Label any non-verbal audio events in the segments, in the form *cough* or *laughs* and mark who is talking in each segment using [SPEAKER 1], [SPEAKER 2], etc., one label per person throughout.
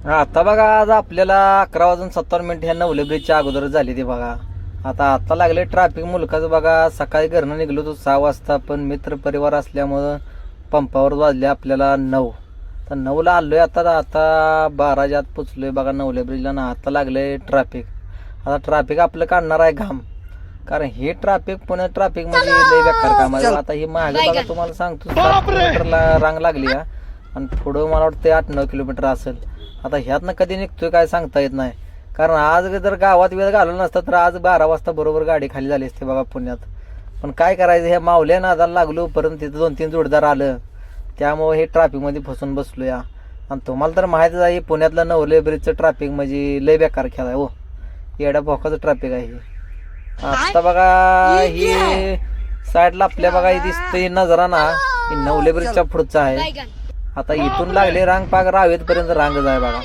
[SPEAKER 1] आता बघा आज आपल्याला अकरा वाजून सत्तर मिनिट ह्या नवले ब्रिजच्या अगोदर झाली ती बघा. आता आता लागले ट्रॅफिक मुलकाचं बघा सकाळी घरनं निघलो तो सहा वाजता पण मित्र परिवार असल्यामुळं पंपावर वाजले आपल्याला नऊ. तर नऊला आलोय आता आता बाराच्या आत पोचलोय बघा नवले ब्रिजला ना आता लागले ट्रॅफिक आता ट्रॅफिक आपलं काढणार आहे घाम. कारण हे ट्रॅफिक पुणे ट्रॅफिक म्हणजे लय बेकार काम आहे. आता ही बघा तुम्हाला सांगतो रांग लागली हा. आणि पुढं मला वाटतं आठ नऊ किलोमीटर असेल. आता ह्यातनं कधी निघतोय काय सांगता येत नाही. कारण आज जर गावात वेळ घालवला नसता तर आज बारा वाजता बरोबर गाडी खाली झाली असते बघा पुण्यात. पण काय करायचं ह्या मावल्या नादाला लागलो परत तिथं दोन तीन जोडदार आलं. त्यामुळे हे ट्रॅफिकमध्ये फसून बसलो या आणि तुम्हाला तर माहितीच आहे पुण्यातलं नवले ब्रिजचं ट्रॅफिक म्हणजे लय बेकार खेळ आहे हो. येड्या भोकाचं ट्रॅफिक आहे हे. आता बघा ही साईडला आपल्या बघा ही दिसते नजरा ना ही नवले ब्रिजच्या पुढचा आहे. आता इथून लागले रांग पाक रावेत पर्यंत रांगच आहे बघा.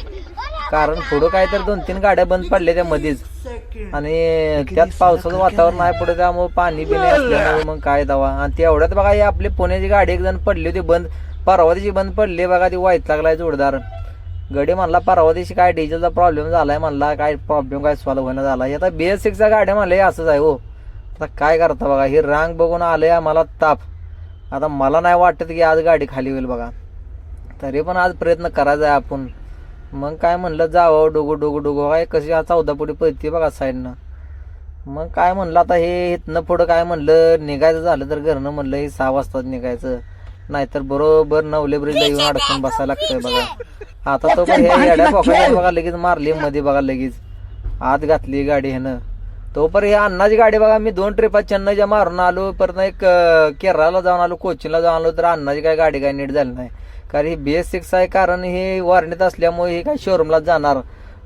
[SPEAKER 1] कारण पुढं काय तर दोन तीन गाड्या बंद पडल्या त्या मध्येच आणि त्यात पावसाचं वातावरण आहे पुढे त्यामुळे पाणी बिणी असल्यामुळे मग काय दवा. आणि तेवढ्यात बघा ही आपली पुण्याची गाडी एक जण पडली होती बंद. परवा दिवशी बंद पडली बघा ती वाईट लागलाय जोरदार. गडी म्हणला परवा दिवशी काय डिझेलचा प्रॉब्लेम झालाय म्हणला काय प्रॉब्लेम काय सॉल्व होणं झाला आता बी एस गाड्या म्हणलं असंच आहे हो. आता काय करता बघा ही रांग बघून आलंय आम्हाला ताप. आता मला नाही वाटत की आज गाडी खाली होईल बघा. तरी पण आज प्रयत्न करायचा आहे आपण. मग काय म्हणलं जावं डोगो डोगो डोगो. काय कशी हा चौदा पुढे पळते बघा साईडनं. मग काय म्हणलं आता हे इथनं पुढं काय म्हणलं निघायचं झालं तर घरनं म्हणलं हे सहा वाजताच निघायचं. नाहीतर बरोबर नवले ब्रिजला येऊन अडकून बसायला लागतंय बघा. आता तो *laughs* पण हे येड्या पोकाच्या बघा लगेच मारली मध्ये बघा लगेच. आत घातली गाडी ह्यानं. तोपर्यंत हे अण्णाची गाडी बघा मी दोन ट्रिपा चेन्नईच्या मारून आलो परत एक केरळला जाऊन आलो कोचिनला जाऊन आलो तर अण्णाची काय गाडी काय नीट झाली नाही. कारण ही बी एस सिक्स आहे कारण हे वारणीत असल्यामुळे हे काय शोरूमलाच जाणार.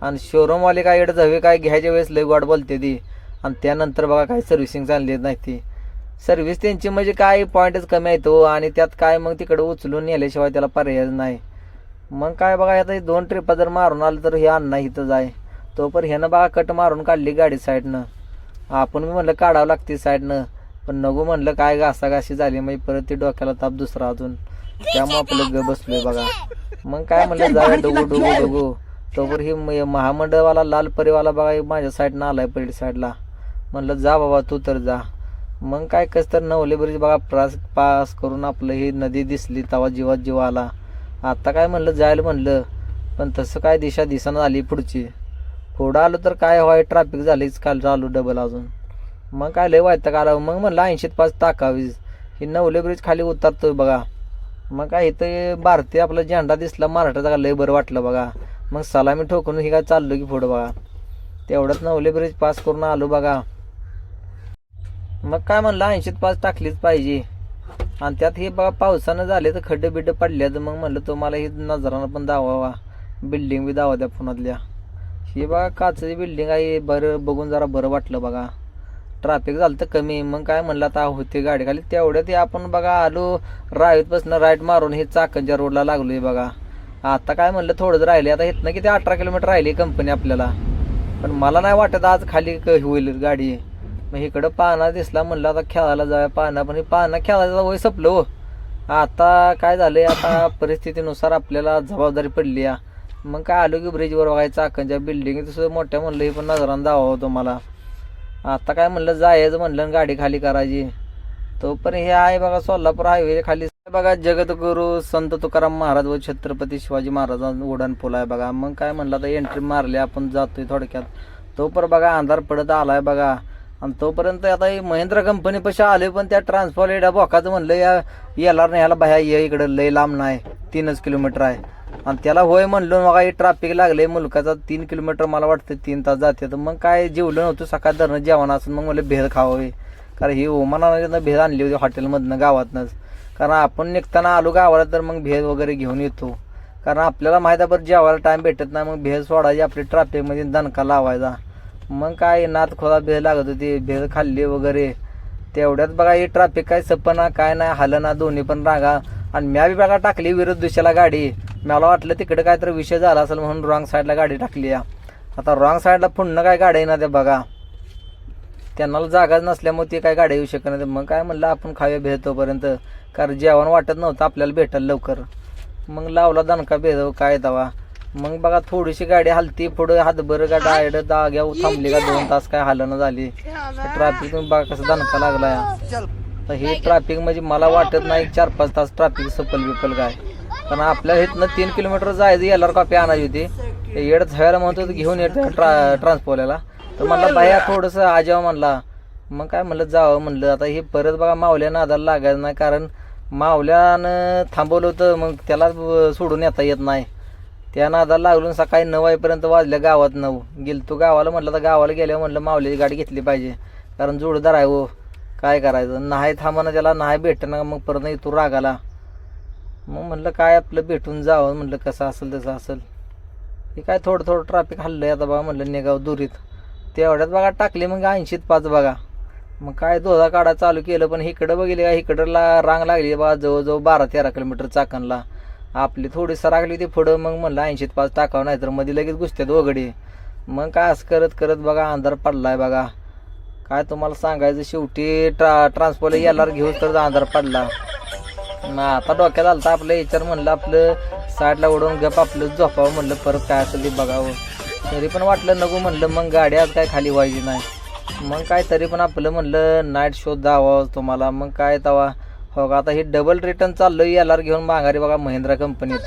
[SPEAKER 1] आणि शोरूमवाले काय इकडे हवे काय घ्यायच्या वेळेस लई वाट बोलते ती. आणि त्यानंतर बघा काय सर्व्हिसिंग चालली नाही ती. सर्व्हिस त्यांची म्हणजे काय पॉईंटच कमी येतो आणि त्यात काय मग तिकडे उचलून नेल्याशिवाय त्याला पर्यायच नाही. मग काय बघा आता हे दोन ट्रिपा जर मारून आलं तर हे अण्णा इथंच आहे. तो पण ह्यानं बघा कट मारून काढली गाडी साईडनं आपण मी म्हणलं काढावं लागते साईडनं पण नको म्हणलं काय घासाघाशी झाली म्हणजे परत ते डोक्याला ताप दुसरा अजून. त्यामुळे आपलं ग बसलोय बघा. मग काय म्हणलं जाऊया डोगो डोगो डोगो. तोवर ही महामंडळवाला लाल परिवाला बघा माझ्या साईडनं आलाय पलीड साईडला म्हणलं जा बाबा तू तर जा. मग काय कस तर नवले ब्रिज बघा प्रास पास करून आपलं ही नदी दिसली तवा जीवात जीव आला. आता काय म्हणलं जायला म्हणलं. पण तसं काय दिशा दिसानं आली पुढची. पुढं आलो तर काय व्हाय ट्रॅफिक झालीच काल चालू डबल अजून. मग काय लय वाटतं काल. मग म्हणलं ऐंशीत पाच टाकावीस. ही नवले ब्रिज खाली उतरतोय बघा. मग काय इथं भारतीय आपला झेंडा दिसला महाराष्ट्राचा का लय बरं वाटलं बघा. मग सलामी ठोकून ही काय चाललो की पुढं बघा. तेवढंच नवले ब्रिज पास करून आलो बघा. मग काय म्हणलं ऐंशीत पाच टाकलीच पाहिजे. आणि त्यात हे बघा पावसानं झाले तर खड्डे बिड्डे पडले तर मग म्हणलं तुम्हाला ही नजरानं पण दावावा. बिल्डिंग बी दावा त्या पुण्यातल्या ही बघा काचची बिल्डिंग आहे. बरं बघून जरा बरं वाटलं बघा. ट्रॅफिक झालं तर कमी. मग काय म्हणलं आता होते गाडी खाली. तेवढ्यात ते आपण बघा आलो. रावीतपासून राईट मारून हे चाकणच्या रोडला लागलो आहे बघा. आता काय म्हणलं थोडंच राहिले. आता इथनं किती अठरा किलोमीटर राहिली कंपनी आपल्याला. पण मला नाही वाटत आज खाली क- होईल गाडी. मग इकडं पाना दिसला म्हणलं आता खेळायला जाऊया पाना. पण हे पाना खेळायला वय संपलं हो. आता काय झालंय आता परिस्थितीनुसार आपल्याला जबाबदारी पडली आहे मग काय आलो की ब्रिजवर बघायचं चाकणच्या बिल्डिंग तसं मोठ्या म्हणलं हे पण नजरानं दावा होतो मला आता काय म्हणलं जायचं म्हणलं आणि गाडी खाली करायची. तोपर्यंत हे आहे बघा सोलापूर हायवे खाली. बघा जगतगुरु संत तुकाराम महाराज व छत्रपती शिवाजी महाराजांचा उड्डाण पूल आहे बघा. मग काय म्हणलं आता एंट्री मारली आपण जातोय थोडक्यात. तोपर्यंत बघा अंधार पडत आलाय बघा. आणि तोपर्यंत आता ही महिंद्रा कंपनी पशी आले पण त्या ट्रान्सफॉर एडा बोकाचं म्हणलं या येणार नाही ह्याला भया ये इकडं लय लांब नाही तीनच किलोमीटर आहे. आणि त्याला होय म्हणलो मग हे ट्रॅफिक लागले मुलकाचा तीन किलोमीटर मला वाटतं तीन तास जाते. तर मग काय जेवलं नव्हतं सकाळ धरणं जेवण असं मग मला भेद खावावे कारण ही ओमानानं भेद आणली होती हॉटेलमधनं गावातनंच. कारण आपण निघताना आलो गावाला तर मग भेद वगैरे घेऊन येतो. कारण आपल्याला माहीत आहे बरं जेवायला टाईम भेटत नाही मग भेद सोडायची आपली ट्रॅफिकमध्ये दणका लावायचा. मग काय नात खोला भेद लागत होती भेद खाल्ली वगैरे. तेवढ्यात बघा हे ट्रॅफिक काय सपना काय नाही हालना दोन्ही पण रागा. आणि म्या बी बघा टाकली विरोध दिशेला गाडी. मला वाटलं तिकडे काय तर विषय झाला असेल म्हणून रॉंग साईडला गाडी टाकली या. आता रॉंग साईडला पुन्हा काय गाडी ना ते बघा. त्यांना जागाच नसल्यामुळे ते काय गाडी येऊ शकत नाही मग काय म्हणलं आपण खाऊया भेळ तोपर्यंत कारण जेवण वाटत नव्हतं आपल्याला भेटायला लवकर. मग लावला दणका भेद काय दवा मग बघा थोडीशी गाडी हलती पुढं हातभर का डायड जाग्या थांबली का दोन तास काय हालणं झाली. ट्रॅफिक बघा कसं दणका लागलाय तर हे ट्रॅफिक म्हणजे मला वाटत नाही चार पाच तास ट्रॅफिक सपल बिपल काय. कारण आपल्याला इथनं तीन किलोमीटर जायचं याला कॉपी आणायची होती. ते येड झव्याला म्हणतो घेऊन येत ट्रा ट्रान्सपोर्टला तर म्हणलं बाया थोडंसं आजावं म्हणला. मग काय म्हणलं जावं म्हणलं. आता हे परत बघा मावल्या नादाला लागायचं नाही कारण मावल्यानं थांबवलं होतं मग त्याला सोडून येता येत नाही. त्या नादाला लागून सकाळी नऊ वाजेपर्यंत वाजल्या गावात नऊ. गेल तो गावाला म्हटलं तर गावाला गेल्यावर म्हटलं मावल्याची गाडी घेतली पाहिजे. कारण जोडदार आहे हो. काय करायचं? नाही थांबणं त्याला नाही भेटणं मग परत इथून रागाला. मग म्हणलं काय आपलं भेटून जावं म्हणलं कसं असेल तसं असेल. हे काय थोडं थोडं ट्रॅफिक हल्लंय आता बघा म्हणलं निघाव दुरीत. तेवढ्यात बघा टाकले मग ऐंशीत पाच बघा. मग काय दोधा काढा चालू केलं पण इकडं बघितलं का इकडला रांग लागली बघा जवळजवळ बारा तेरा किलोमीटर चाकणला. आपली थोडी सरागली ती पुढं मग म्हणलं ऐंशीत पाच टाकावं नाही तर मध्ये लगेच घुसत्यात वगडे. मग काय असं करत करत बघा अंधार पडलाय बघा. काय तुम्हाला सांगायचं शेवटी ट्रा ट्रान्सपोर्ट यायला घेऊन तर अंधार पडला. आता डोक्यात आलं तर आपलं याच्यावर म्हणलं आपलं साईडला उडवून गप आपलं झोपावं म्हणलं परत काय असेल ते बघावं. तरी पण वाटलं नको म्हणलं मग गाडी आज काय खाली व्हायची नाही. मग काय तरी पण आपलं म्हणलं नाईट शो दावा तुम्हाला. मग काय तवा? हो का आता हे डबल रिटर्न चाललं आर घेऊन माघारी बघा महिंद्रा कंपनीत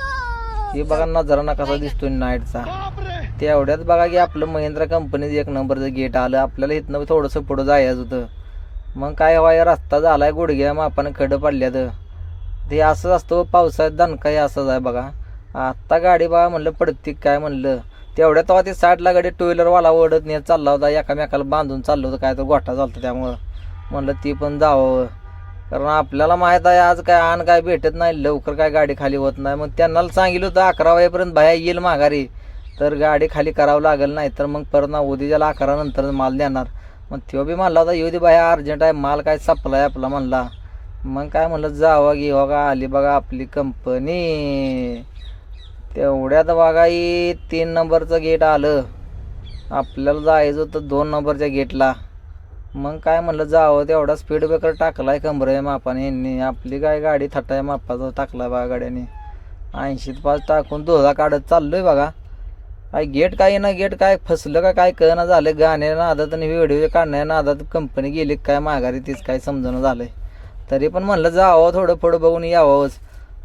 [SPEAKER 1] हे बघा नजराना कसा दिसतोय नाईटचा तेवढ्यात बघा की आपलं महिंद्रा कंपनीत एक नंबरचं गेट आलं. आपल्याला इथनं थोडंसं पुढं जायचं होतं. मग काय हवा रस्ता झालाय गुडघ्या मापानं खडं पडल्यात. ते असंच असतं पावसाळ्यात दणकाही असंच आहे बघा. आत्ता गाडी बघा म्हणलं पडती काय म्हणलं. तेवढ्या तेव्हा ते साईडला गाडी टू व्हीलरवाला ओढत नेत चालला होता एकामेकाला बांधून चाललं होतं काय तर गोठा चालतो त्यामुळं. म्हणलं ती पण जावं. कारण आपल्याला माहीत आहे आज काय आण काय भेटत नाही लवकर काय गाडी खाली होत नाही. मग त्यांना सांगितलं होतं अकरा वाजेपर्यंत बाया येईल माघारी. तर गाडी खाली करावं लागेल नाही तर मग परत ना उद्याला अकरा नंतर माल देणार. मग तो बी म्हणला होता येऊ दे बाया अर्जंट आहे माल काय सपलाय आपला म्हणला. मग काय म्हणलं जावा घेवा बघा आली बघा आपली कंपनी तेवढ्यात बघा ही तीन नंबरचं गेट आलं. आपल्याला जायचं होतं दोन नंबरच्या गेटला मग काय म्हणलं जावं तेवढा स्पीड ब्रेकर टाकलाय कमरे मापाने यांनी. आपली काय गाडी थटाय मापाचा टाकला बघा गाड्याने. ऐंशीत पाच टाकून दोधा काढत चाललोय बघा. काय गेट काय ना गेट काय फसलं का काय कळना झालं गाण्या नादात आणि व्हिडिओ काढण्या नादात कंपनी गेली. काय माघारी तीच काय समजणं झालंय. तरी पण म्हणलं जावं थोडं पुढं बघून यावंच.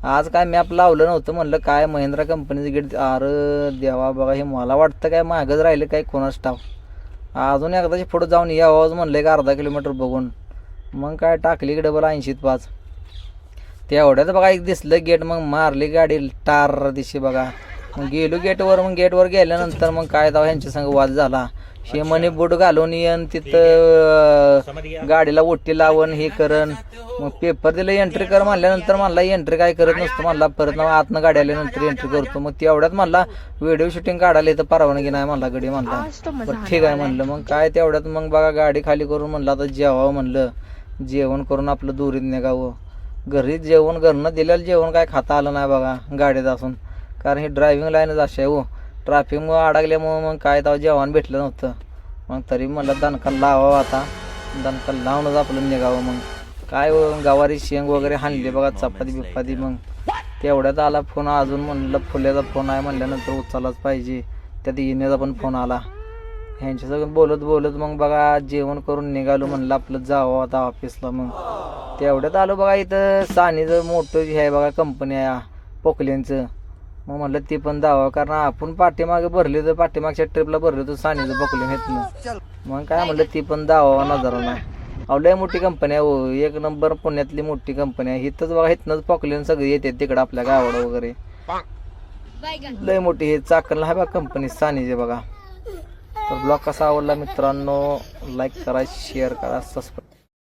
[SPEAKER 1] आज काय मॅप लावलं नव्हतं म्हणलं काय महिंद्रा कंपनीचं गेट अरे देवा बघा हे मला वाटतं काय मागच राहिलं काय कोणाच स्टाफ अजून एकदाची पुढं जाऊन यावंच म्हणलं एक अर्धा किलोमीटर बघून. मग काय टाकली की डबल ऐंशीत पाच. तेवढ्यात बघा एक दिसलं गेट मग मारली गाडी टार दिशी बघा. मग गेलो गेटवर मग गेटवर गेल्यानंतर मग काय तेव्हा ह्यांच्या संग वाद झाला. हे म्हणे बूट घालून येन तिथं गाडीला ओट्टी लावून हे करन मग पेपर दिलं एंट्री कर म्हणल्यानंतर म्हणला एंट्री काय करत नसतो म्हणला परत ना आतनं गाडी आल्यानंतर एंट्री करतो. मग तेवढ्यात म्हणला व्हिडिओ शूटिंग काढायला इथं परवानगी नाही म्हणला गडी म्हणला. ठीक आहे म्हणलं. मग काय तेवढ्यात मग बघा गाडी खाली करून म्हणलं आता जेवावं म्हणलं. जेवण करून आपलं दुरीत निघावं. घरी जेवण घरनं दिलेलं जेवण काय खाता आलं नाही बघा गाडीत असून. कारण ही ड्रायव्हिंग लाईनच अशी आहे हो. ट्रॅफिकमुळं अडकल्यामुळं मग काय तेव्हा जेवण भेटलं नव्हतं. मग तरी म्हटलं दणका लावावं आता. दणका लावूनच आपलं निघावं मग. काय हो, गवारी शेंग वगैरे हाणली बघा चपाती बिपाती मग. तेवढ्यात आला फोन अजून म्हणलं फुल्याचा फोन आहे म्हणल्यानंतर उचललाच पाहिजे. त्यात येण्याचा पण फोन आला. ह्यांच्या सगळं बोलत बोलत मग बघा जेवण करून निघालो म्हणलं आपलं जावं आता ऑफिसला मग. तेवढ्यात आलो बघा इथं सानीचं मोठं हे आहे बघा कंपनी आहे पोकलेंचं. मग म्हणलं ते पण जावं कारण आपण पाठीमागे भरले तर पाठीमागच्या ट्रिपला भरले तर सानीचं पोकलेन घेतलं मग काय म्हणलं ती पण दावा नजरा नाही. अहो लय मोठी कंपनी आहे हो. एक नंबर पुण्यातली मोठी कंपनी आहे. इथंच बघा इथनंच पॉकलेन सगळे येते तिकडं आपल्या गावाला वगैरे. लय मोठी हे चाकणला आहे बघा कंपनी सानीचे बघा. तर ब्लॉग कसा आवडला मित्रांनो लाईक करा शेअर करा सबस्क्राईब